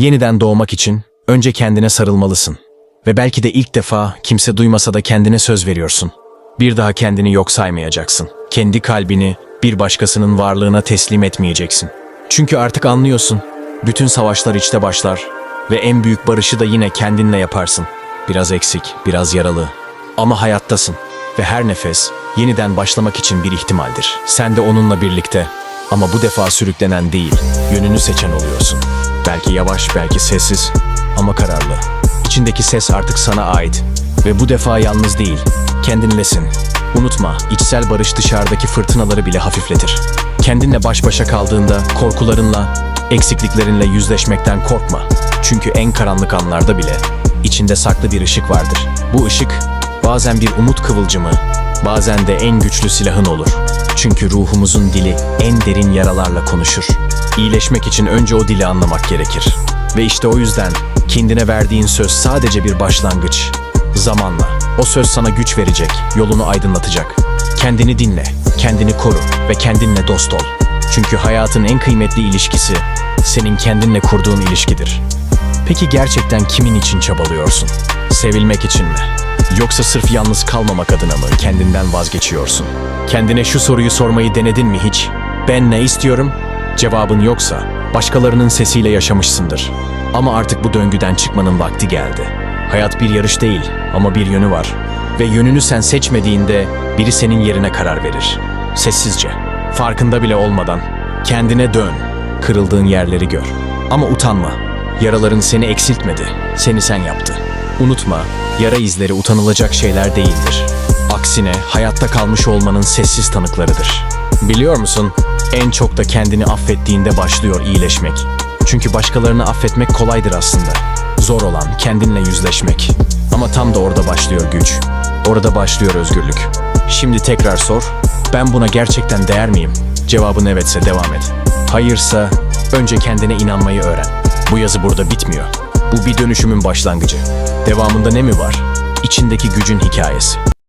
Yeniden doğmak için önce kendine sarılmalısın. Ve belki de ilk defa kimse duymasa da kendine söz veriyorsun. Bir daha kendini yok saymayacaksın. Kendi kalbini bir başkasının varlığına teslim etmeyeceksin. Çünkü artık anlıyorsun. Bütün savaşlar içte başlar ve en büyük barışı da yine kendinle yaparsın. Biraz eksik, biraz yaralı ama hayattasın ve her nefes yeniden başlamak için bir ihtimaldir. Sen de onunla birlikte ama bu defa sürüklenen değil, yönünü seçen oluyorsun. Belki yavaş, belki sessiz ama kararlı. İçindeki ses artık sana ait ve bu defa yalnız değil, kendinlesin. Unutma, içsel barış dışarıdaki fırtınaları bile hafifletir. Kendinle baş başa kaldığında korkularınla, eksikliklerinle yüzleşmekten korkma. Çünkü en karanlık anlarda bile içinde saklı bir ışık vardır. Bu ışık bazen bir umut kıvılcımı, bazen de en güçlü silahın olur. Çünkü ruhumuzun dili en derin yaralarla konuşur. İyileşmek için önce o dili anlamak gerekir. Ve işte o yüzden kendine verdiğin söz sadece bir başlangıç. Zamanla o söz sana güç verecek, yolunu aydınlatacak. Kendini dinle, kendini koru ve kendinle dost ol. Çünkü hayatın en kıymetli ilişkisi senin kendinle kurduğun ilişkidir. Peki gerçekten kimin için çabalıyorsun? Sevilmek için mi? Yoksa sırf yalnız kalmamak adına mı kendinden vazgeçiyorsun? Kendine şu soruyu sormayı denedin mi hiç? Ben ne istiyorum? Cevabın yoksa başkalarının sesiyle yaşamışsındır. Ama artık bu döngüden çıkmanın vakti geldi. Hayat bir yarış değil ama bir yönü var. Ve yönünü sen seçmediğinde biri senin yerine karar verir. Sessizce, farkında bile olmadan kendine dön. Kırıldığın yerleri gör. Ama utanma. Yaraların seni eksiltmedi. Seni sen yaptı. Unutma, yara izleri utanılacak şeyler değildir. Aksine hayatta kalmış olmanın sessiz tanıklarıdır. Biliyor musun? En çok da kendini affettiğinde başlıyor iyileşmek. Çünkü başkalarını affetmek kolaydır aslında. Zor olan kendinle yüzleşmek. Ama tam da orada başlıyor güç. Orada başlıyor özgürlük. Şimdi tekrar sor. Ben buna gerçekten değer miyim? Cevabın evetse devam et. Hayırsa önce kendine inanmayı öğren. Bu yazı burada bitmiyor. Bu bir dönüşümün başlangıcı. Devamında ne mi var? İçindeki gücün hikayesi.